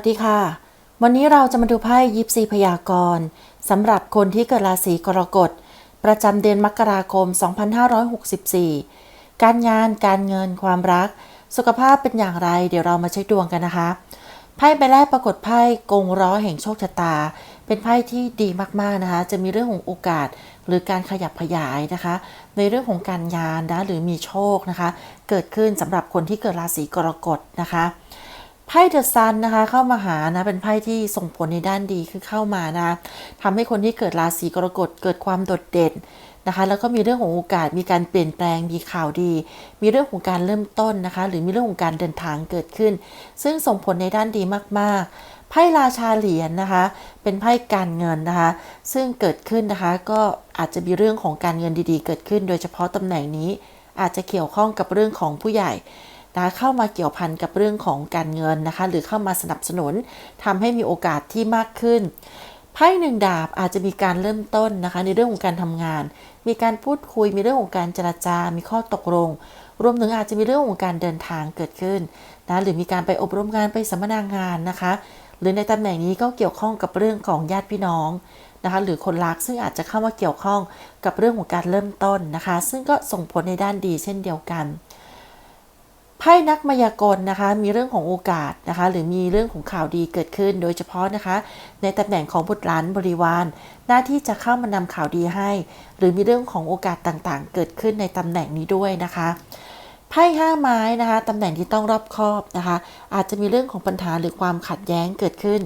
วัสดีค่ะ วันนี้เราจะมาดูไพ่ยิปซีพยากรณ์สำหรับคนที่เกิดราศีกรกฎ ประจำเดือนมกราคม 2564 การงานการเงินความรัก สุขภาพเป็นอย่างไรเดี๋ยวเรามาเช็คดวงกันนะคะไพ่ใบแรกปรากฏไพ่กงล้อแห่งโชคชะตา เป็นไพ่ที่ดีมากๆนะคะ จะมีเรื่องของโอกาสหรือการขยับขยายนะคะ ในเรื่องของการงานนะหรือมีโชคนะคะ เกิดขึ้นสำหรับคนที่เกิดราศีกรกฎนะคะ ไพ่เดอะซันนะคะเข้ามาหานะเป็นไพ่ที่ส่งผลในด้านดีคือเข้ามานะทำให้คนที่เกิดราศีกรกฎเกิดความโดดเด่นนะคะแล้วก็มีเรื่องของโอกาสมีการเปลี่ยนแปลงมีข่าวดี มีเรื่องของการเริ่มต้นนะคะ หรือมีเรื่องของการเดินทางเกิดขึ้น ซึ่งส่งผลในด้านดีมากๆไพ่ราชาเหรียญนะคะ เป็นไพ่การเงินนะคะ ซึ่งเกิดขึ้นนะคะก็อาจจะมีเรื่องของการเงินดีๆ เกิดขึ้น โดยเฉพาะตำแหน่งนี้อาจจะเกี่ยวข้องกับเรื่องของผู้ใหญ่ นะเข้ามาเกี่ยวพันกับเรื่องของการเงินนะคะ หรือเข้ามาสนับสนุนทำให้มีโอกาสที่มากขึ้นไพ่หนึ่งดาบอาจจะมีการเริ่มต้นนะคะ ในเรื่องของการทำงาน มีการพูดคุยมีเรื่องของการเจรจา มีข้อตกลง รวมถึงอาจจะมีเรื่องของการเดินทางเกิดขึ้นนะหรือมีการไปอบรมงานไปสัมมนางานนะคะ หรือในตำแหน่งนี้ก็เกี่ยวข้องกับเรื่องของญาติพี่น้องนะคะหรือคนรักซึ่งอาจจะเข้ามาเกี่ยวข้องกับเรื่องของการเริ่มต้นนะคะ ซึ่งก็ส่งผลในด้านดีเช่นเดียวกัน ไพ่นักมายากลนะคะมีเรื่องของโอกาสนะคะ หรือมีเรื่องของข่าวดีเกิดขึ้น โดยเฉพาะนะคะ ในตำแหน่งของบุตรหลานบริวาร หน้าที่จะเข้ามานำข่าวดีให้ หรือมีเรื่องของโอกาสต่างๆ เกิดขึ้นในตำแหน่งนี้ด้วยนะคะไพ่ห้าไม้นะคะตำแหน่งที่ต้องรอบคอบนะคะ อาจจะมีเรื่องของปัญหาหรือความขัดแย้งเกิดขึ้น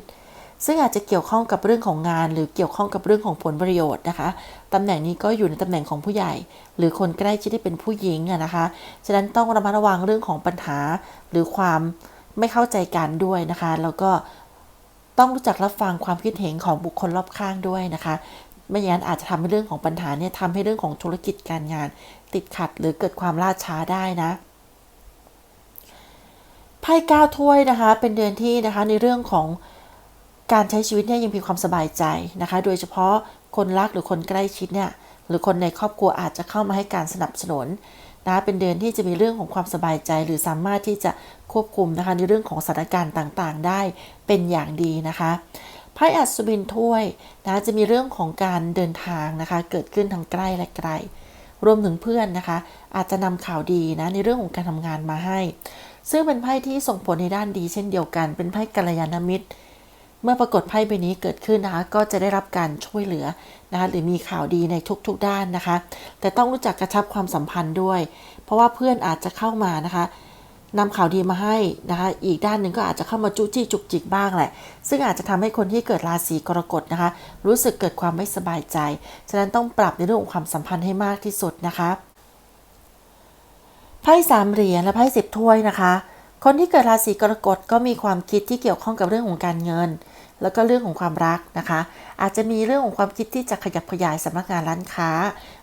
ซึ่งอาจจะเกี่ยวข้องกับเรื่องของงาน หรือเกี่ยวข้องกับเรื่องของผลประโยชน์นะคะ ตำแหน่งนี้ก็อยู่ในตำแหน่งของผู้ใหญ่ หรือคนใกล้ชิดที่เป็นผู้หญิงอะนะคะ ฉะนั้นต้องระมัดระวังเรื่องของปัญหา หรือความไม่เข้าใจกันด้วยนะคะ แล้วก็ต้องรู้จักรับฟังความคิดเห็นของบุคคลรอบข้างด้วยนะคะ ไม่อย่างนั้นอาจจะทำให้เรื่องของปัญหาเนี่ยทำให้เรื่องของธุรกิจการงาน ติดขัดหรือเกิดความล่าช้าได้นะไพ่ก้าถ้วยนะคะ เป็นเดือนที่นะคะในเรื่องของการใช้ชีวิตเนี่ยยังมีความสบายใจนะคะ โดยเฉพาะ คนรักหรือคนใกล้ชิดเนี่ยหรือคนในครอบครัวอาจจะเข้ามาให้การสนับสนุนนะเป็นเดือนที่จะมีเรื่องของความสบายใจ หรือสามารถที่จะควบคุมนะคะในเรื่องของสถานการณ์ต่างๆ ได้เป็นอย่างดีนะคะไพ่อัศวินถ้วยนะจะมีเรื่องของการเดินทางนะคะ เกิดขึ้นทางใกล้และไกล รวมถึงเพื่อนนะคะ อาจจะนำข่าวดีนะในเรื่องของการทำงานมาให้ ซึ่งเป็นไพ่ที่ส่งผลในด้านดีเช่นเดียวกัน เป็นไพ่กัลยาณมิตร เมื่อปรากฏไพ่ใบนี้เกิดขึ้นนะคะ ก็จะได้รับการช่วยเหลือนะคะหรือมีข่าวดีในทุกๆด้านนะคะ แต่ต้องรู้จักกระชับความสัมพันธ์ด้วย เพราะว่าเพื่อนอาจจะเข้ามานะคะนำข่าวดีมาให้นะคะ อีกด้านหนึ่งก็อาจจะเข้ามาจุจี้จุกจิกบ้างแหละ ซึ่งอาจจะทำให้คนที่เกิดราศีกรกฎนะคะ รู้สึกเกิดความไม่สบายใจ ฉะนั้นต้องปรับในเรื่องของความสัมพันธ์ให้มากที่สุดนะคะไพ่สามเหรียญและไพ่สิบถ้วยนะคะ คนที่เกิดราศีกรกฎก็มีความคิดที่เกี่ยวข้องกับเรื่องของการเงิน แล้วก็เรื่องของความรักนะคะ อาจจะมีเรื่องของความคิดที่จะขยับขยายสำนักงานร้านค้า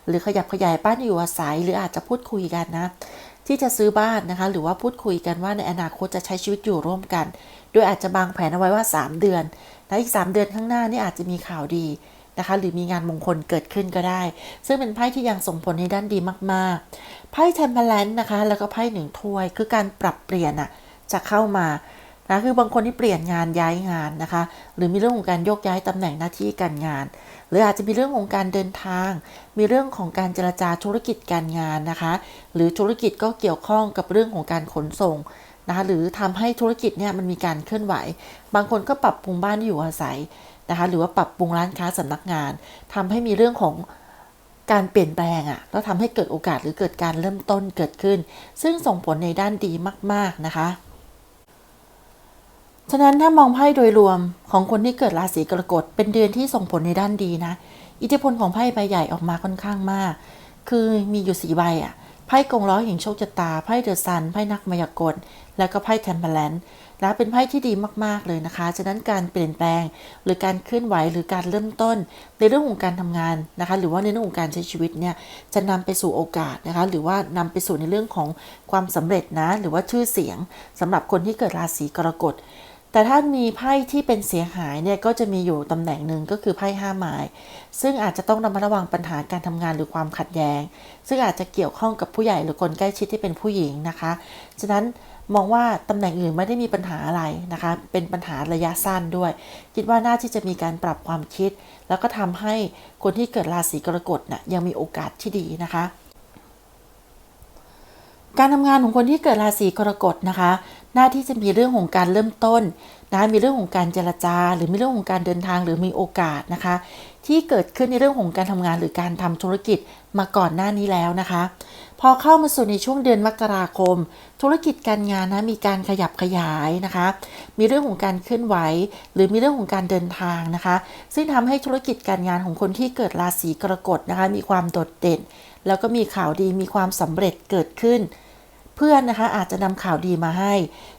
หรือขยับขยายบ้านอยู่อาศัย หรืออาจจะพูดคุยกันนะ ที่จะซื้อบ้านนะคะ หรือว่าพูดคุยกันว่าในอนาคตจะใช้ชีวิตอยู่ร่วมกัน โดยอาจจะบางแผนเอาไว้ว่า 3 เดือนและอีก 3 เดือนข้างหน้านี่อาจจะมีข่าวดีนะคะหรือมีงานมงคลเกิดขึ้นก็ได้ ซึ่งเป็นไพ่ที่ยังส่งผลในด้านดีมากๆไพ่เทมเพลนนะคะ แล้วก็ไพ่หนึ่งถ้วย คือการปรับเปลี่ยนอะจะเข้ามา นะคือบางคนที่เปลี่ยนงานย้ายงานนะคะ หรือมีเรื่องของการโยกย้ายตำแหน่งหน้าที่การงาน หรืออาจจะมีเรื่องของการเดินทาง มีเรื่องของการเจรจาธุรกิจการงานนะคะ หรือธุรกิจก็เกี่ยวข้องกับเรื่องของการขนส่งนะคะหรือทำให้ธุรกิจเนี่ยมันมีการเคลื่อนไหว บางคนก็ปรับปรุงบ้านที่อยู่อาศัยนะคะหรือว่าปรับปรุงร้านค้าสำนักงานทำให้มีเรื่องของการเปลี่ยนแปลงอะ่ะแล้วทำให้เกิดโอกาสหรือเกิดการเริ่มต้นเกิดขึ้น ซึ่งส่งผลในด้านดีมาก ๆ นะคะ ฉะนั้นถ้ามองไพ่โดยรวมของคนที่เกิดราศีกรกฎเป็นเดือนที่ส่งผลในด้านดีนะ อิทธิพลของไพ่ใบใหญ่ออกมาค่อนข้างมาก คือมีอยู่สีใบอะไพ่กงล้อแห่งโชคชะตาไพ่เดอะซันไพ่นักมายากลแล้วก็ไพ่เทมเพลนนะเป็นไพ่ที่ดีมากๆเลยนะคะ ฉะนั้นการเปลี่ยนแปลง หรือการเคลื่อนไหวหรือการเริ่มต้น ในเรื่องของการทำงานนะคะ หรือว่าในเรื่องของการใช้ชีวิตเนี่ยจะนำไปสู่โอกาสนะคะ หรือว่านำไปสู่ในเรื่องของความสำเร็จนะ หรือว่าชื่อเสียงสำหรับคนที่เกิดราศีกรกฎ แต่ถ้ามีไพ่ที่เป็นเสียหายเนี่ยก็จะมีอยู่ตำแหน่งหนึ่งก็คือไพ่ห้าไม้ซึ่งอาจจะต้องระมัดระวังปัญหาการทำงานหรือความขัดแย้ง ซึ่งอาจจะเกี่ยวข้องกับผู้ใหญ่หรือคนใกล้ชิดที่เป็นผู้หญิงนะคะ ฉะนั้นมองว่าตำแหน่งอื่นไม่ได้มีปัญหาอะไรนะคะ เป็นปัญหาระยะสั้นด้วย คิดว่าน่าที่จะมีการปรับความคิด แล้วก็ทำให้คนที่เกิดราศีกรกฎน่ะยังมีโอกาสที่ดีนะคะ การทำงานของคนที่เกิดราศีกรกฎนะคะ หน้าที่จะมีเรื่องของการเริ่มต้นนะมีเรื่องของการเจรจา หรือมีเรื่องของการเดินทางหรือมีโอกาสนะคะ ที่เกิดขึ้นในเรื่องของการทำงานหรือการทำธุรกิจมาก่อนหน้านี้แล้วนะคะ พอเข้ามาสู่ในช่วงเดือนมกราคม ธุรกิจการงานนะมีการขยับขยายนะคะ มีเรื่องของการเคลื่อนไหว หรือมีเรื่องของการเดินทางนะคะ ซึ่งทำให้ธุรกิจการงานของคนที่เกิดราศีกรกฎนะคะ มีความโดดเด่น แล้วก็มีข่าวดีมีความสำเร็จเกิดขึ้น พื่อนนะคะอาจจะนำข่าวดีมาให้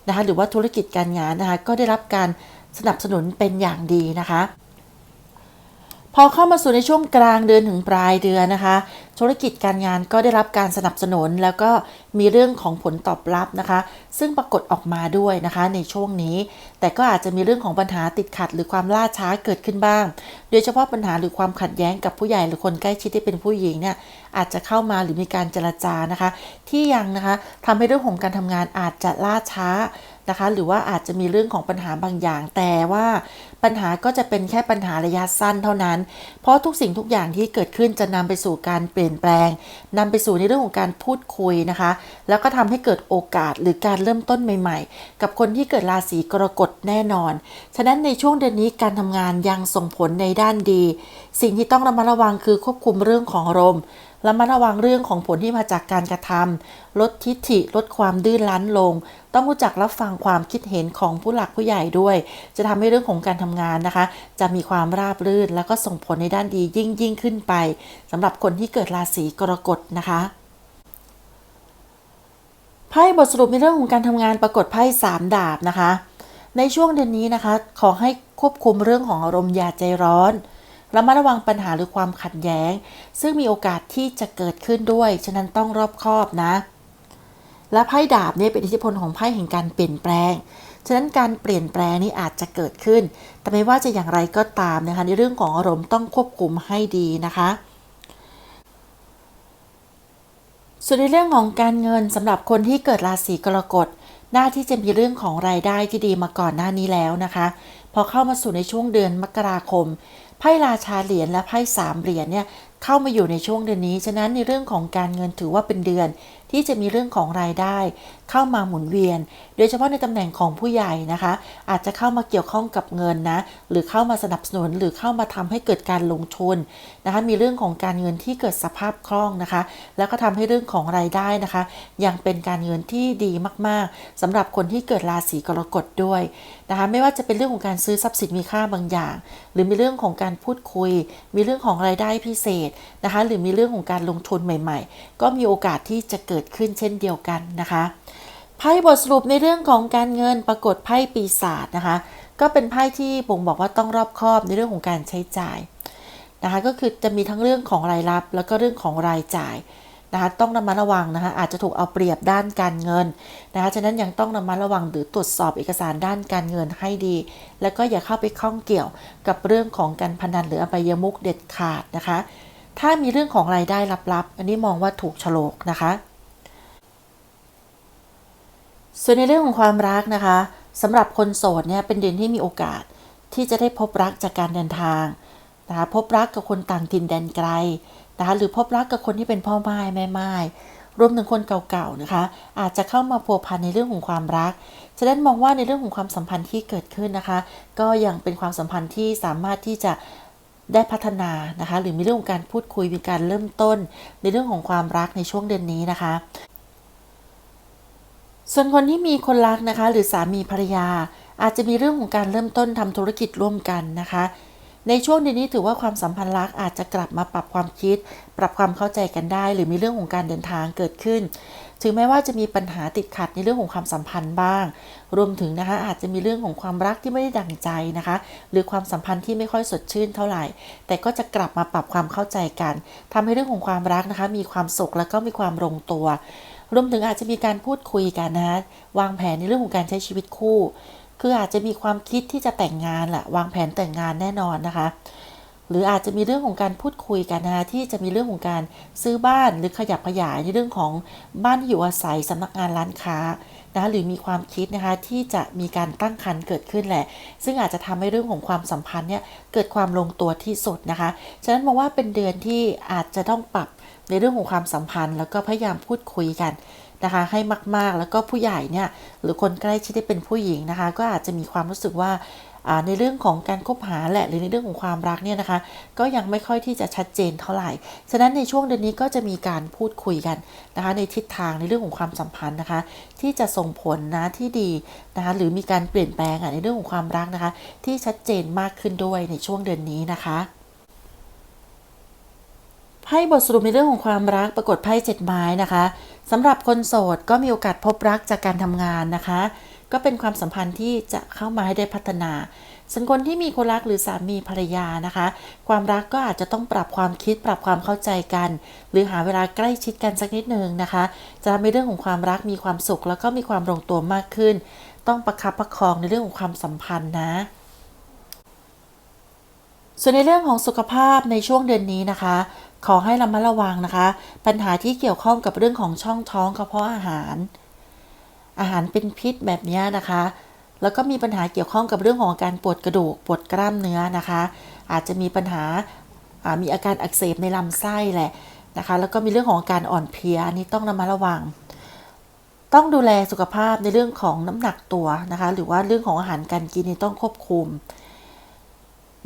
นะคะหรือว่าธุรกิจการงานนะคะก็ได้รับการสนับสนุนเป็นอย่างดีนะคะ พอเข้ามาสู่ในช่วงกลางเดือนถึงปลายเดือนนะคะ ธุรกิจการงานก็ได้รับการสนับสนุนแล้วก็มีเรื่องของผลตอบรับนะคะ ซึ่งปรากฏออกมาด้วยนะคะในช่วงนี้ แต่ก็อาจจะมีเรื่องของปัญหาติดขัด หรือความล่าช้าเกิดขึ้นบ้าง โดยเฉพาะปัญหาหรือความขัดแย้งกับผู้ใหญ่หรือคนใกล้ชิดที่เป็นผู้หญิงเนี่ยอาจจะเข้ามาหรือมีการเจรจานะคะ ที่ยังนะคะทำให้เรื่องของการทำงานอาจจะล่าช้านะคะ หรือว่าอาจจะมีเรื่องของปัญหาบางอย่างแต่ว่า ปัญหาก็จะเป็นแค่ปัญหาระยะสั้นเท่านั้น เพราะทุกสิ่งทุกอย่างที่เกิดขึ้นจะนำไปสู่การเปลี่ยนแปลงนำไปสู่ในเรื่องของการพูดคุยนะคะ แล้วก็ทำให้เกิดโอกาสหรือการเริ่มต้นใหม่ ๆ กับคนที่เกิดราศีกรกฎแน่นอน ฉะนั้นในช่วงเดือนนี้การทำงานยังส่งผลในด้านดี สิ่งที่ต้องระมัดระวังคือควบคุมเรื่องของอารมณ์ระมัดระวังเรื่องของผลที่มาจากการกระทำลดทิฐิ ลดความดื้อรั้นลง ต้องรู้จักรับฟังความคิดเห็นของผู้หลักผู้ใหญ่ด้วย จะทำให้เรื่องของการทำงานนะคะ จะมีความราบรื่น แล้วก็ส่งผลในด้านดียิ่งยิ่งขึ้นไปสำหรับคนที่เกิดราศีกรกฎนะคะไพ่บทสรุปในเรื่องของการทำงานปรากฏไพ่สามดาบนะคะ ในช่วงเดือนนี้นะคะ ขอให้ควบคุมเรื่องของอารมณ์อย่าใจร้อนระมัดระวังปัญหาหรือความขัดแย้ง ซึ่งมีโอกาสที่จะเกิดขึ้นด้วย ฉะนั้นต้องรอบคอบนะ และไพ่ดาบเนี่ยเป็นอิทธิพลของไพ่แห่งการเปลี่ยนแปลง ฉะนั้นการเปลี่ยนแปลงนี้อาจจะเกิดขึ้น แต่ไม่ว่าจะอย่างไรก็ตามนะคะ ในเรื่องของอารมณ์ต้องควบคุมให้ดีนะคะส่วนในเรื่องของการเงินสำหรับคนที่เกิดราศีกรกฎหน้าที่จะมีเรื่องของรายได้ที่ดีมาก่อนหน้านี้แล้วนะคะ พอเข้ามาสู่ในช่วงเดือนมกราคมไพ่ราชาเหรียญและไพ่สามเหรียญเนี่ยเข้ามาอยู่ในช่วงเดือนนี้ ฉะนั้นในเรื่องของการเงินถือว่าเป็นเดือนที่จะมีเรื่องของรายได้ เข้ามาหมุนเวียน โดยเฉพาะในตำแหน่งของผู้ใหญ่นะคะ อาจจะเข้ามาเกี่ยวข้องกับเงินนะ หรือเข้ามาสนับสนุนหรือเข้ามาทำให้เกิดการลงทุนนะคะ มีเรื่องของการเงินที่เกิดสภาพคล่องนะคะ แล้วก็ทำให้เรื่องของรายได้นะคะ ยังเป็นการเงินที่ดีมากๆสำหรับคนที่เกิดราศีกรกฎด้วยนะคะ ไม่ว่าจะเป็นเรื่องของการซื้อทรัพย์สินมีค่าบางอย่าง หรือมีเรื่องของการพูดคุย มีเรื่องของรายได้พิเศษนะคะ หรือมีเรื่องของการลงทุนใหม่ ๆ ก็มีโอกาสที่จะเกิดขึ้นเช่นเดียวกันนะคะ ไพ่บทสรุปในเรื่องของการเงินปรากฏไพ่ปีศาจนะคะ ก็เป็นไพ่ที่บ่งบอกว่าต้องรอบคอบในเรื่องของการใช้จ่ายนะคะ ก็คือจะมีทั้งเรื่องของรายรับ แล้วก็เรื่องของรายจ่ายนะคะต้องระมัดระวังนะคะอาจจะถูกเอาเปรียบด้านการเงินนะคะฉะนั้นยังต้องระมัดระวังหรือตรวจสอบเอกสารด้านการเงินให้ดี แล้วก็อย่าเข้าไปข้องเกี่ยวกับเรื่องของการพนันหรืออบายมุกเด็ดขาดนะคะ ถ้ามีเรื่องของรายได้ลับๆ อันนี้มองว่าถูกฉลกนะคะ ส่วนในเรื่องของความรักนะคะสำหรับคนโสดเนี่ยเป็นเดือนที่มีโอกาสที่จะได้พบรักจากการเดินทางนะคะพบรักกับคนต่างถิ่นแดนไกลนะคะหรือพบรักกับคนที่เป็นพ่อไม้แม่ไม้รวมถึงคนเก่าๆนะคะ อาจจะเข้ามาพัวพันในเรื่องของความรัก ฉะนั้นมองว่าในเรื่องของความสัมพันธ์ที่เกิดขึ้นนะคะ ก็ยังเป็นความสัมพันธ์ที่สามารถที่จะได้พัฒนานะคะ หรือมีเรื่องของการพูดคุยมีการเริ่มต้น ในเรื่องของความรักในช่วงเดือนนี้นะคะ ส่วนคนที่มีคนรักนะคะ หรือสามีภรรยา อาจจะมีเรื่องของการเริ่มต้นทำธุรกิจร่วมกันนะคะ ในช่วงเดือนนี้ถือว่าความสัมพันธ์รักอาจจะกลับมาปรับความคิด ปรับความเข้าใจกันได้ หรือมีเรื่องของการเดินทางเกิดขึ้น ถึงแม้ว่าจะมีปัญหาติดขัดในเรื่องของความสัมพันธ์บ้าง รวมถึงนะคะอาจจะมีเรื่องของความรักที่ไม่ได้ดั่งใจนะคะ หรือความสัมพันธ์ที่ไม่ค่อยสดชื่นเท่าไหร่ แต่ก็จะกลับมาปรับความเข้าใจกันทำให้เรื่องของความรักนะคะ มีความสุขแล้วก็มีความลงตัว รวมถึงอาจจะมีการพูดคุยกันนะวางแผนในเรื่องของการใช้ชีวิตคู่ คืออาจจะมีความคิดที่จะแต่งงานแหละวางแผนแต่งงานแน่นอนนะคะ หรืออาจจะมีเรื่องของการพูดคุยกันนะที่จะมีเรื่องของการซื้อบ้านหรือขยับขยายในเรื่องของบ้านที่อยู่อาศัยสำนักงานร้านค้านะคะหรือมีความคิดนะคะที่จะมีการตั้งครรภ์เกิดขึ้นแหละ ซึ่งอาจจะทำให้เรื่องของความสัมพันธ์เนี่ยเกิดความลงตัวที่สุดนะคะ ฉะนั้นมองว่าเป็นเดือนที่อาจจะต้องปรับ ในเรื่องของความสัมพันธ์ แล้วก็พยายามพูดคุยกันนะคะ ให้มากๆ แล้วก็ผู้ใหญ่เนี่ยหรือคนใกล้ชิดที่เป็นผู้หญิงนะคะ ก็อาจจะมีความรู้สึกว่าในเรื่องของการคบหาแหละหรือในเรื่องของความรักเนี่ยนะคะ ก็ยังไม่ค่อยที่จะชัดเจนเท่าไหร่ ฉะนั้นในช่วงเดือนนี้ก็จะมีการพูดคุยกันนะคะ ในทิศทางในเรื่องของความสัมพันธ์นะคะ ที่จะส่งผลนะที่ดีนะคะหรือมีการเปลี่ยนแปลงในเรื่องของความรักนะคะ ที่ชัดเจนมากขึ้นด้วยในช่วงเดือนนี้นะคะ ไพ่บทสรุปในเรื่องของความรักปรากฏไพ่เจ็ดไม้นะคะสำหรับคนโสดก็มีโอกาสพบรักจากการทำงานนะคะ ก็เป็นความสัมพันธ์ที่จะเข้ามาให้ได้พัฒนาส่วนคนที่มีคนรักหรือสามีภรรยานะคะ ความรักก็อาจจะต้องปรับความคิดปรับความเข้าใจกัน หรือหาเวลาใกล้ชิดกันสักนิดนึงนะคะ จะทำให้เรื่องของความรักมีความสุข แล้วก็มีความลงตัวมากขึ้น ต้องประคับประคองในเรื่องของความสัมพันธ์นะ ส่วนในเรื่องของสุขภาพในช่วงเดือนนี้นะคะ ขอให้ระมัดระวังนะคะ ปัญหาที่เกี่ยวข้องกับเรื่องของช่องท้องกระเพาะอาหาร อาหารเป็นพิษแบบนี้นะคะ แล้วก็มีปัญหาเกี่ยวข้องกับเรื่องของการปวดกระดูกปวดกล้ามเนื้อนะคะ อาจจะมีปัญหาามีอาการอักเสบในลำไส้แหละนะคะ แล้วก็มีเรื่องของการอ่อนเพลียนนี้ต้องระมัดระวัง ต้องดูแลสุขภาพในเรื่องของน้ำหนักตัวนะคะ หรือว่าเรื่องของอาหารการกินนี่ต้องควบคุม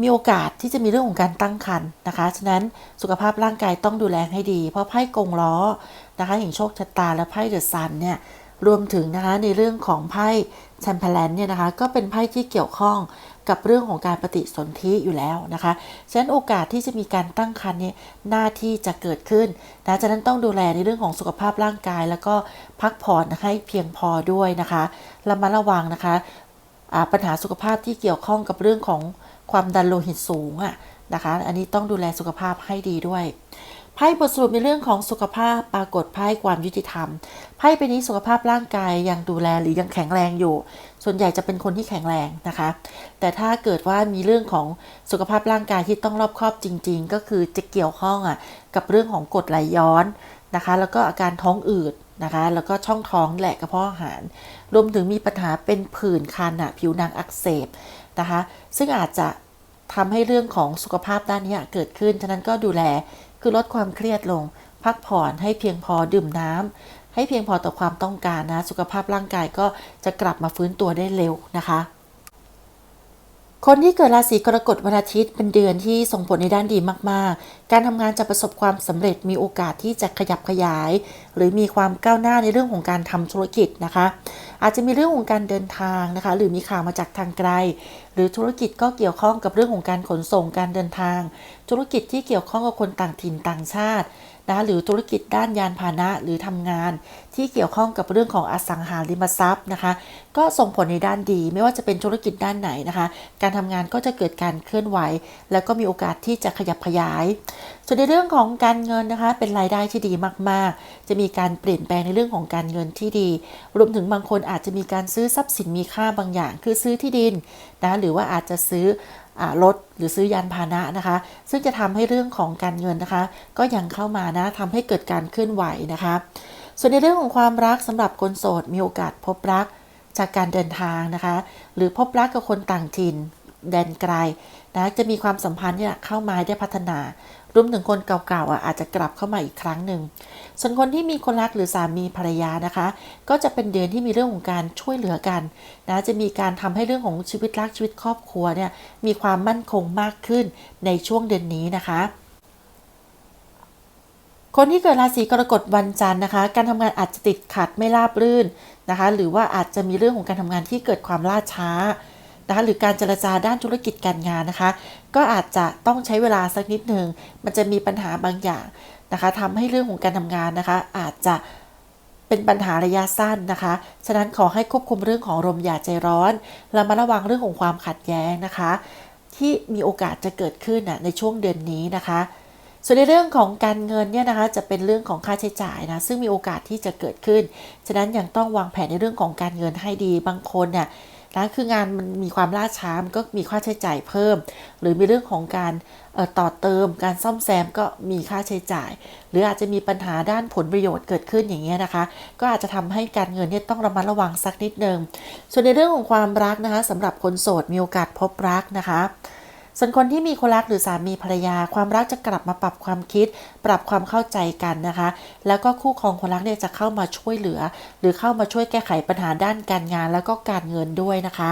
มีโอกาสที่จะมีเรื่องของการตั้งครรภ์นะคะ ฉะนั้นสุขภาพร่างกายต้องดูแลให้ดี เพราะไพ่กงล้อนะคะอย่างโชคชะตาและไพ่เดอะซันเนี่ยรวมถึงนะคะในเรื่องของไพ่แชมเปญแลนเนี่ยนะคะก็เป็นไพ่ที่เกี่ยวข้องกับเรื่องของการปฏิสนธิอยู่แล้วนะคะ ฉะนั้นโอกาสที่จะมีการตั้งครรภ์เนี่ยหน้าที่จะเกิดขึ้นนะฉะนั้นต้องดูแลในเรื่องของสุขภาพร่างกาย แล้วก็พักผ่อนให้เพียงพอด้วยนะคะระมัดระวังนะคะปัญหาสุขภาพที่เกี่ยวข้องกับเรื่องของ ความดันโลหิตสูงอะนะคะ อันนี้ต้องดูแลสุขภาพให้ดีด้วยไพ่บทสรุปในเรื่องของสุขภาพปรากฏไพ่ความยุติธรรมไพ่ใบนี้สุขภาพร่างกายยังดูแลหรือยังแข็งแรงอยู่ ส่วนใหญ่จะเป็นคนที่แข็งแรงนะคะ แต่ถ้าเกิดว่ามีเรื่องของสุขภาพร่างกายที่ต้องรอบครอบจริง ๆ ก็คือจะเกี่ยวข้องอะกับเรื่องของกดไหลย้อนนะคะ แล้วก็อาการท้องอืดนะคะ แล้วก็ช่องท้องแหละกระเพาะอาหาร รวมถึงมีปัญหาเป็นผื่นคันอะผิวหนังอักเสบ นะคะ ซึ่งอาจจะทำให้เรื่องของสุขภาพด้านนี้เกิดขึ้น ฉะนั้นก็ดูแลคือลดความเครียดลง พักผ่อนให้เพียงพอดื่มน้ำให้เพียงพอต่อความต้องการนะ สุขภาพร่างกายก็จะกลับมาฟื้นตัวได้เร็วนะคะ คนที่เกิดราศีกรกฎวันอาทิตย์เป็นเดือนที่ส่งผลในด้านดีมากๆ การทำงานจะประสบความสำเร็จมีโอกาสที่จะขยับขยาย หรือมีความก้าวหน้าในเรื่องของการทำธุรกิจนะคะ อาจจะมีเรื่องของการเดินทางนะคะ หรือมีข่าวมาจากทางไกล หรือธุรกิจก็เกี่ยวข้องกับเรื่องของการขนส่งการเดินทาง ธุรกิจที่เกี่ยวข้องกับคนต่างถิ่นต่างชาติ นะหรือธุรกิจด้านยานพาหนะหรือทำงาน ที่เกี่ยวข้องกับเรื่องของอสังหาริมทรัพย์นะคะ ก็ส่งผลในด้านดีไม่ว่าจะเป็นธุรกิจด้านไหนนะคะ การทำงานก็จะเกิดการเคลื่อนไหว แล้วก็มีโอกาสที่จะขยับขยาย ส่วนในเรื่องของการเงินนะคะเป็นรายได้ที่ดีมากๆ จะมีการเปลี่ยนแปลงในเรื่องของการเงินที่ดี รวมถึงบางคนอาจจะมีการซื้อทรัพย์สินมีค่าบางอย่าง คือซื้อที่ดินนะหรือว่าอาจจะซื้อ รถหรือซื้อยานพาหนะนะคะ ซึ่งจะทำให้เรื่องของการเงินนะคะ ก็ยังเข้ามานะทำให้เกิดการเคลื่อนไหวนะคะ ส่วนในเรื่องของความรักสำหรับคนโสดมีโอกาสพบรักจากการเดินทางนะคะ หรือพบรักกับคนต่างถิ่นแดนไกลนะจะมีความสัมพันธ์เนี่ยเข้ามาได้พัฒนา รวมถึงคนเก่าๆอะอาจจะกลับเข้ามาอีกครั้งหนึ่ง ส่วนคนที่มีคนรักหรือสามีภรรยานะคะ ก็จะเป็นเดือนที่มีเรื่องของการช่วยเหลือกันนะจะมีการทำให้เรื่องของชีวิตรักชีวิตครอบครัวเนี่ยมีความมั่นคงมากขึ้นในช่วงเดือนนี้นะคะคนที่เกิดราศีกรกฎวันจันทร์นะคะ การทำงานอาจจะติดขัดไม่ราบรื่นนะคะ หรือว่าอาจจะมีเรื่องของการทำงานที่เกิดความล่าช้า นะคะหรือการเจรจาด้านธุรกิจการงานนะคะ ก็อาจจะต้องใช้เวลาสักนิดหนึ่งมันจะมีปัญหาบางอย่างนะคะทำให้เรื่องของการทำงานนะคะ อาจจะเป็นปัญหาระยะสั้นนะคะ ฉะนั้นขอให้ควบคุมเรื่องของลมอย่าใจร้อนและมาระวังเรื่องของความขัดแย้งนะคะ ที่มีโอกาสจะเกิดขึ้นในช่วงเดือนนี้นะคะ ส่วนในเรื่องของการเงินเนี่ยนะคะจะเป็นเรื่องของค่าใช้จ่ายนะซึ่งมีโอกาสที่จะเกิดขึ้น ฉะนั้นยังต้องวางแผนในเรื่องของการเงินให้ดีบางคนเนี่ย นะคืองานมันมีความล่าช้ามันก็มีค่าใช้จ่ายเพิ่ม หรือมีเรื่องของการต่อเติมการซ่อมแซมก็มีค่าใช้จ่าย หรืออาจจะมีปัญหาด้านผลประโยชน์เกิดขึ้นอย่างเงี้ยนะคะ ก็อาจจะทำให้การเงินเนี่ยต้องระมัดระวังสักนิดนึงส่วนในเรื่องของความรักนะคะสำหรับคนโสดมีโอกาสพบรักนะคะ ส่วนคนที่มีคนรักหรือสามีภรรยา ความรักจะกลับมาปรับความคิด ปรับความเข้าใจกันนะคะ แล้วก็คู่ครองคนรักเนี่ยจะเข้ามาช่วยเหลือ หรือเข้ามาช่วยแก้ไขปัญหาด้านการงานแล้วก็การเงินด้วยนะคะ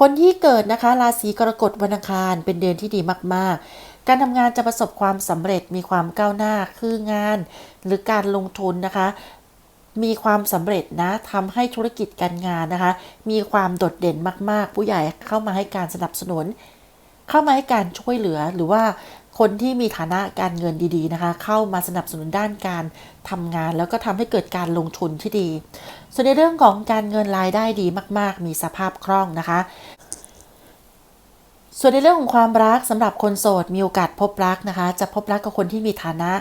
คนที่เกิดนะคะราศีกรกฎวันอังคารเป็นเดือนที่ดีมาก ๆการทำงานจะประสบความสำเร็จมีความก้าวหน้าคืองาน หรือการลงทุนนะคะ มีความสำเร็จนะทำให้ธุรกิจการงานนะคะ มีความโดดเด่นมาก ๆ ผู้ใหญ่เข้ามาให้การสนับสนุน เข้ามาให้การช่วยเหลือหรือว่าคนที่มีฐานะการเงินดีๆนะคะ เข้ามาสนับสนุนด้านการทำงาน แล้วก็ทำให้เกิดการลงทุนที่ดี ส่วนในเรื่องของการเงินรายได้ดีมาก ๆ มีสภาพคล่องนะคะ ส่วนในเรื่องของความรักสำหรับคนโสดมีโอกาสพบรักนะคะ จะพบรักกับคนที่มีฐานะ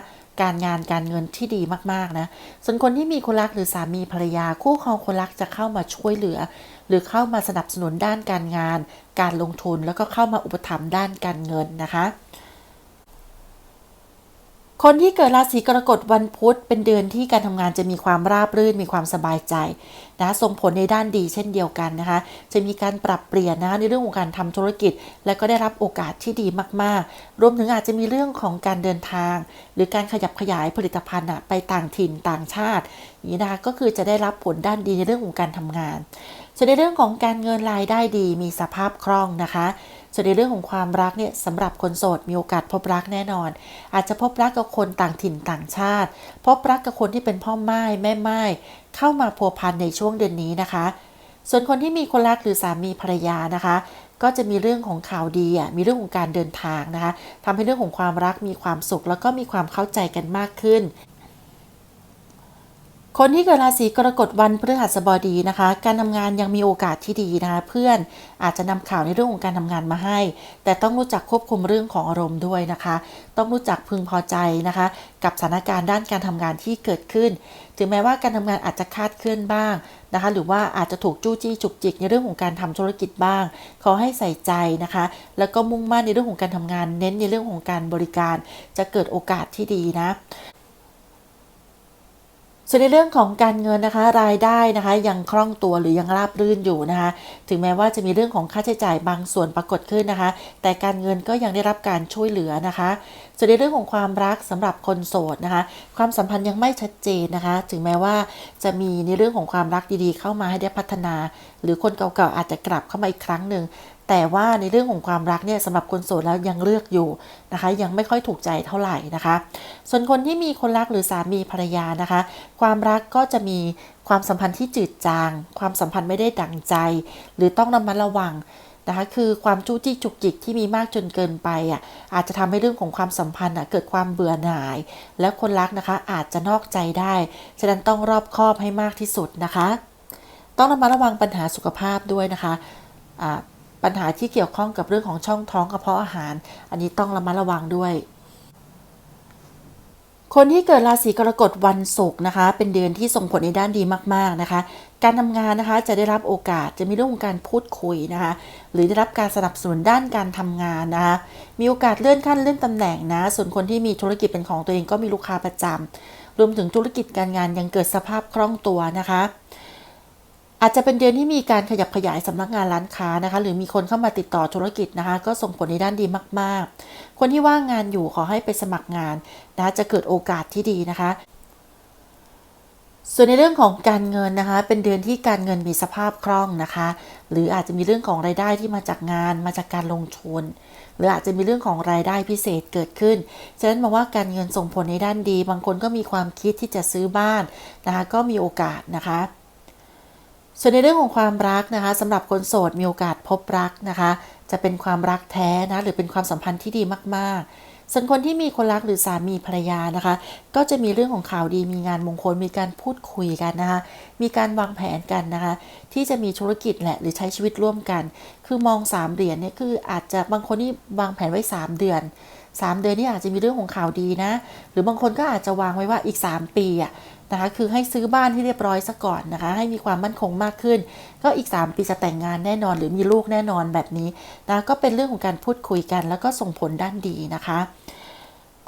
การงานการเงินที่ดีมากๆนะส่วนคนที่มีคนรักหรือสามีภรรยาคู่ครองคนรักจะเข้ามาช่วยเหลือ หรือเข้ามาสนับสนุนด้านการงาน การลงทุนแล้วก็เข้ามาอุปถัมภ์ด้านการเงินนะคะ คนที่เกิดราศีกรกฎวันพุธเป็นเดือนที่การทำงานจะมีความราบรื่นมีความสบายใจนะส่งผลในด้านดีเช่นเดียวกันนะคะ จะมีการปรับเปลี่ยนนะคะในเรื่องของการทำธุรกิจ และก็ได้รับโอกาสที่ดีมากๆ รวมถึงอาจจะมีเรื่องของการเดินทาง หรือการขยับขยายผลิตภัณฑ์ไปต่างถิ่นต่างชาติอย่างนี้นะคะก็คือจะได้รับผลด้านดีในเรื่องของการทำงานส่วนในเรื่องของการเงินรายได้ดีมีสภาพคล่องนะคะ ส่วนในเรื่องของความรักเนี่ยสำหรับคนโสดมีโอกาสพบรักแน่นอน อาจจะพบรักกับคนต่างถิ่นต่างชาติ พบรักกับคนที่เป็นพ่อไม้แม่ไม้เข้ามาพัวพันในช่วงเดือนนี้นะคะ ส่วนคนที่มีคนรักหรือสามีภรรยานะคะก็จะมีเรื่องของข่าวดีอะ มีเรื่องของการเดินทางนะคะทำให้เรื่องของความรักมีความสุข แล้วก็มีความเข้าใจกันมากขึ้น คนที่เกิดราศีกรกฎวันพฤหัสบดีนะคะ การทำงานยังมีโอกาสที่ดีนะคะ เพื่อนอาจจะนำข่าวในเรื่องของการทำงานมาให้ แต่ต้องรู้จักควบคุมเรื่องของอารมณ์ด้วยนะคะ ต้องรู้จักพึงพอใจนะคะ กับสถานการณ์ด้านการทำงานที่เกิดขึ้น ถึงแม้ว่าการทำงานอาจจะคาดเคลื่อนบ้างนะคะ หรือว่าอาจจะถูกจู้จี้จุกจิกในเรื่องของการทำธุรกิจบ้าง ขอให้ใส่ใจนะคะ แล้วก็มุ่งมั่นในเรื่องของการทำงาน เน้นในเรื่องของการบริการ จะเกิดโอกาสที่ดีนะ ส่วนในเรื่องของการเงินนะคะ รายได้นะคะยังคล่องตัวหรือยังราบรื่นอยู่นะคะ ถึงแม้ว่าจะมีเรื่องของค่าใช้จ่ายบางส่วนปรากฏขึ้นนะคะ แต่การเงินก็ยังได้รับการช่วยเหลือนะคะส่วนในเรื่องของความรักสำหรับคนโสดนะคะ ความสัมพันธ์ยังไม่ชัดเจนนะคะ ถึงแม้ว่าจะมีในเรื่องของความรักดีๆ เข้ามาให้ได้พัฒนา หรือคนเก่าๆอาจจะกลับเข้ามาอีกครั้งหนึ่ง แต่ว่าในเรื่องของความรักเนี่ยสำหรับคนโสดแล้วยังเลือกอยู่นะคะ ยังไม่ค่อยถูกใจเท่าไหร่นะคะ ส่วนคนที่มีคนรักหรือสามีภรรยานะคะ ความรักก็จะมีความสัมพันธ์ที่จืดจาง ความสัมพันธ์ไม่ได้ดั่งใจ หรือต้องระมัดระวังนะคะคือความจู้จี้จุกจิกที่มีมากจนเกินไปอะอาจจะทำให้เรื่องของความสัมพันธ์อะเกิดความเบื่อหน่าย และคนรักนะคะอาจจะนอกใจได้ ฉะนั้นต้องรอบคอบให้มากที่สุดนะคะ ต้องระมัดระวังปัญหาสุขภาพด้วยนะคะอ่า ปัญหาที่เกี่ยวข้องกับเรื่องของช่องท้องกระเพาะอาหาร อันนี้ต้องระมัดระวังด้วย คนที่เกิดราศีกรกฎวันศุกร์นะคะ เป็นเดือนที่ส่งผลในด้านดีมาก ๆนะคะ การทำงานนะคะจะได้รับโอกาสจะมีเรื่องของการพูดคุยนะคะ หรือได้รับการสนับสนุนด้านการทำงานนะคะ มีโอกาสเลื่อนขั้นเลื่อนตำแหน่งนะ ส่วนคนที่มีธุรกิจเป็นของตัวเองก็มีลูกค้าประจำรวมถึงธุรกิจการงานยังเกิดสภาพคล่องตัวนะคะ อาจจะเป็นเดือนที่มีการขยับขยายสำนักงานร้านค้านะคะ หรือมีคนเข้ามาติดต่อธุรกิจนะคะ ก็ส่งผลในด้านดีมากๆ คนที่ว่างงานอยู่ขอให้ไปสมัครงานนะจะเกิดโอกาสที่ดีนะคะส่วนในเรื่องของการเงินนะคะ เป็นเดือนที่การเงินมีสภาพคล่องนะคะ หรืออาจจะมีเรื่องของรายได้ที่มาจากงาน มาจากการลงทุน หรืออาจจะมีเรื่องของรายได้พิเศษเกิดขึ้น ฉะนั้นมองว่าการเงินส่งผลในด้านดี บางคนก็มีความคิดที่จะซื้อบ้านนะคะ ก็มีโอกาสนะคะ ส่วนในเรื่องของความรักนะคะสำหรับคนโสดมีโอกาสพบรักนะคะ จะเป็นความรักแท้นะหรือเป็นความสัมพันธ์ที่ดีมากๆ ส่วนคนที่มีคนรักหรือสามีภรรยานะคะ ก็จะมีเรื่องของข่าวดีมีงานมงคลมีการพูดคุยกันนะคะ มีการวางแผนกันนะคะ ที่จะมีธุรกิจแหละหรือใช้ชีวิตร่วมกัน คือมองสามเหรียญเนี่ยคืออาจจะบางคนที่วางแผนไว้ 3 เดือน 3 เดือนนี่อาจจะมีเรื่องของข่าวดีนะ หรือบางคนก็อาจจะวางไว้ว่าอีก 3 ปีอะนะคะคือให้ซื้อบ้านที่เรียบร้อยซะก่อนนะคะ ให้มีความมั่นคงมากขึ้น ก็อีก 3 ปีจะแต่งงานแน่นอน หรือมีลูกแน่นอนแบบนี้นะก็เป็นเรื่องของการพูดคุยกัน แล้วก็ส่งผลด้านดีนะคะ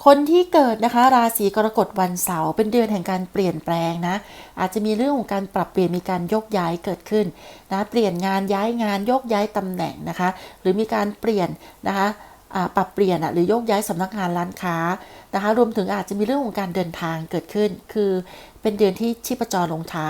คนที่เกิดนะคะ ราศีกรกฎวันเสาร์เป็นเดือนแห่งการเปลี่ยนแปลงนะ อาจจะมีเรื่องของการปรับเปลี่ยนมีการยกย้ายเกิดขึ้นนะเปลี่ยนงานย้ายงานยกย้ายตำแหน่งนะคะ หรือมีการเปลี่ยนนะคะ ปรับเปลี่ยนหรือโยกย้ายสำนักงานร้านค้านะคะรวมถึงอาจจะมีเรื่องของการเดินทางเกิดขึ้น คือเป็นเดือนที่ชีพจรลงเท้า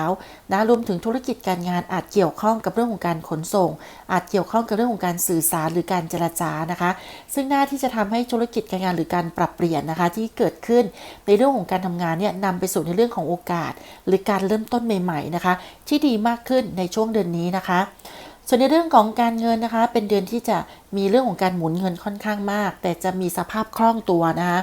นะรวมถึงธุรกิจการงานอาจเกี่ยวข้องกับเรื่องของการขนส่ง อาจเกี่ยวข้องกับเรื่องของการสื่อสารหรือการเจรจานะคะ ซึ่งหน้าที่จะทำให้ธุรกิจการงานหรือการปรับเปลี่ยนนะคะ ที่เกิดขึ้นในเรื่องของการทำงานเนี่ยนำไปสู่ในเรื่องของโอกาส หรือการเริ่มต้นใหม่ ๆนะคะ ที่ดีมากขึ้นในช่วงเดือนนี้นะคะ ส่วนในเรื่องของการเงินนะคะ เป็นเดือนที่จะมีเรื่องของการหมุนเงินค่อนข้างมาก แต่จะมีสภาพคล่องตัวนะคะ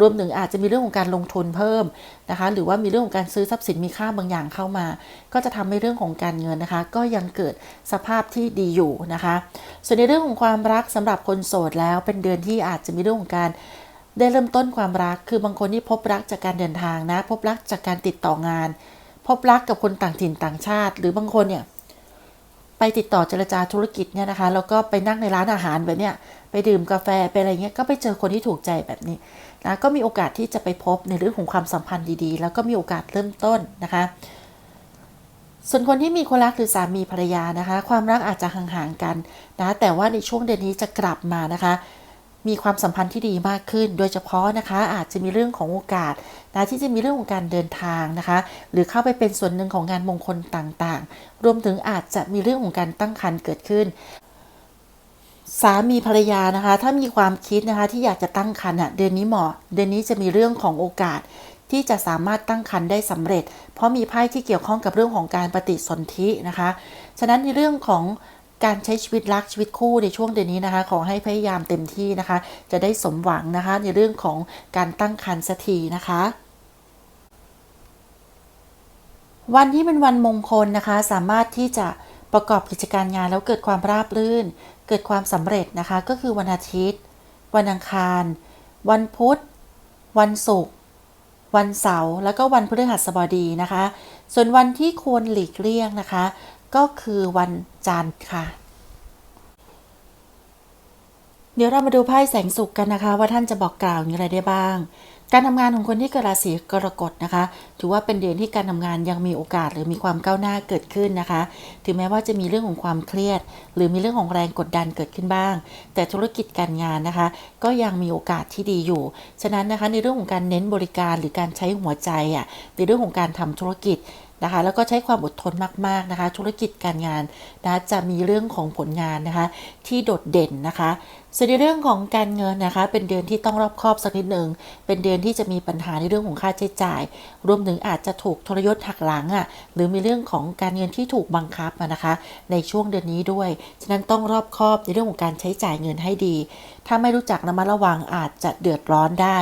รวมถึงอาจจะมีเรื่องของการลงทุนเพิ่มนะคะ หรือว่ามีเรื่องของการซื้อทรัพย์สินมีค่าบางอย่างเข้ามา ก็จะทำให้เรื่องของการเงินนะคะ ก็ยังเกิดสภาพที่ดีอยู่นะคะ ส่วนในเรื่องของความรักสำหรับคนโสดแล้วเป็นเดือนที่อาจจะมีเรื่องของการได้เริ่มต้นความรัก คือบางคนที่พบรักจากการเดินทางนะ พบรักจากการติดต่องาน พบรักกับคนต่างถิ่นต่างชาติ หรือบางคนเนี่ย ไปติดต่อเจรจาธุรกิจเนี่ยนะคะแล้วก็ไปนั่งในร้านอาหารแบบเนี้ยไปดื่มกาแฟไปอะไรเงี้ยก็ไปเจอคนที่ถูกใจแบบนี้นะก็มีโอกาสที่จะไปพบในเรื่องของความสัมพันธ์ดีๆ แล้วก็มีโอกาสเริ่มต้นนะคะ ส่วนคนที่มีคนรักหรือสามีภรรยานะคะ ความรักอาจจะห่างๆกันนะแต่ว่าในช่วงเดือนนี้จะกลับมานะคะ มีความสัมพันธ์ที่ดีมากขึ้น โดยเฉพาะนะคะอาจจะมีเรื่องของโอกาสนะที่จะมีเรื่องของการเดินทางนะคะ หรือเข้าไปเป็นส่วนหนึ่งของงานมงคลต่างๆ รวมถึงอาจจะมีเรื่องของการตั้งครรภ์เกิดขึ้นสามีภรรยานะคะ ถ้ามีความคิดนะคะที่อยากจะตั้งครรภ์เดือนนี้เหมาะ เดือนนี้จะมีเรื่องของโอกาสที่จะสามารถตั้งครรภ์ได้สำเร็จ เพราะมีไพ่ที่เกี่ยวข้องกับเรื่องของการปฏิสนธินะคะ ฉะนั้นในเรื่องของ การใช้ชีวิตรักชีวิตคู่ในช่วงเดือนนี้นะคะ ขอให้พยายามเต็มที่นะคะ จะได้สมหวังนะคะ ในเรื่องของการตั้งครรภ์สักทีนะคะวันที่เป็นวันมงคลนะคะ สามารถที่จะประกอบกิจการงานแล้วเกิดความราบรื่น เกิดความสำเร็จนะคะ ก็คือวันอาทิตย์ วันอังคาร วันพุธ วันศุกร์วันเสาร์แล้วก็วันพฤหัสบดีนะคะ ส่วนวันที่ควรหลีกเลี่ยงนะคะ ก็คือวันจันทร์ค่ะ เดี๋ยวเรามาดูไพ่แสงสุขกันนะคะ ว่าท่านจะบอกกล่าวอย่างไรได้บ้าง การทำงานของคนที่เกิดราศีกรกฎนะคะ ถือว่าเป็นเดือนที่การทำงานยังมีโอกาสหรือมีความก้าวหน้าเกิดขึ้นนะคะ ถึงแม้ว่าจะมีเรื่องของความเครียด หรือมีเรื่องของแรงกดดันเกิดขึ้นบ้าง แต่ธุรกิจการงานนะคะ ก็ยังมีโอกาสที่ดีอยู่ ฉะนั้นนะคะในเรื่องของการเน้นบริการหรือการใช้หัวใจอะในเรื่องของการทำธุรกิจนะคะ แล้วก็ใช้ความอดทนมากๆนะคะ ธุรกิจการงานนะจะมีเรื่องของผลงานนะคะ ที่โดดเด่นนะคะส่วนในเรื่องของการเงินนะคะ เป็นเดือนที่ต้องรอบคอบสักนิดหนึ่งเป็นเดือนที่จะมีปัญหาในเรื่องของค่าใช้จ่าย รวมถึงอาจจะถูกทรยศหักหลังอะ่ะหรือมีเรื่องของการเงินที่ถูกบังคับนะคะ ในช่วงเดือนนี้ด้วย ฉะนั้นต้องรอบคอบในเรื่องของการใช้จ่ายเงินให้ดี ถ้าไม่รู้จักระมัดระวังอาจจะเดือดร้อนได้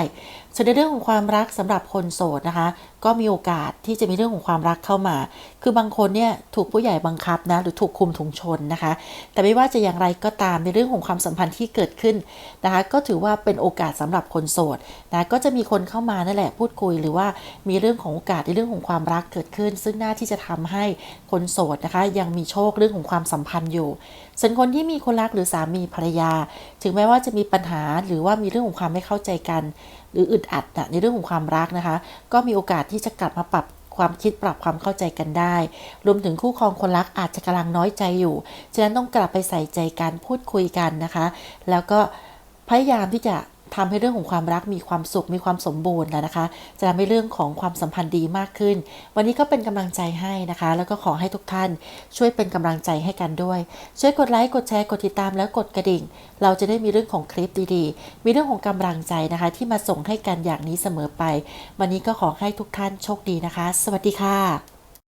ส่วนในเรื่องของความรักสำหรับคนโสดนะคะ ก็มีโอกาสที่จะมีเรื่องของความรักเข้ามา คือบางคนเนี่ยถูกผู้ใหญ่บังคับนะหรือถูกคุมถุงชนนะคะ แต่ไม่ว่าจะอย่างไรก็ตามในเรื่องของความสัมพันธ์ที่เกิดขึ้นนะคะ ก็ถือว่าเป็นโอกาสสำหรับคนโสดนะก็จะมีคนเข้ามานั่นแหละพูดคุย หรือว่ามีเรื่องของโอกาสในเรื่องของความรักเกิดขึ้น ซึ่งน่าที่จะทำให้คนโสดนะคะ ยังมีโชคเรื่องของความสัมพันธ์อยู่ส่วนคนที่มีคนรักหรือสามีภรรยา ถึงแม้ว่าจะมีปัญหาหรือว่ามีเรื่องของความไม่เข้าใจกัน หรืออึดอัดนะในเรื่องของความรักนะคะ ก็มีโอกาสที่จะกลับมาปรับ ความคิดปรับความเข้าใจกันได้ รวมถึงคู่ครองคนรักอาจจะกำลังน้อยใจอยู่ ฉะนั้นต้องกลับไปใส่ใจกันพูดคุยกันนะคะ แล้วก็พยายามที่จะ ทำให้เรื่องของความรักมีความสุขมีความสมบูรณ์แล้วนะคะ จะทำให้เรื่องของความสัมพันธ์ดีมากขึ้น วันนี้ก็เป็นกำลังใจให้นะคะ แล้วก็ขอให้ทุกท่านช่วยเป็นกำลังใจให้กันด้วย ช่วยกดไลค์กดแชร์กดติดตามแล้วกดกระดิ่ง เราจะได้มีเรื่องของคลิปดีๆ มีเรื่องของกำลังใจนะคะ ที่มาส่งให้กันอย่างนี้เสมอไป วันนี้ก็ขอให้ทุกท่านโชคดีนะคะ สวัสดีค่ะ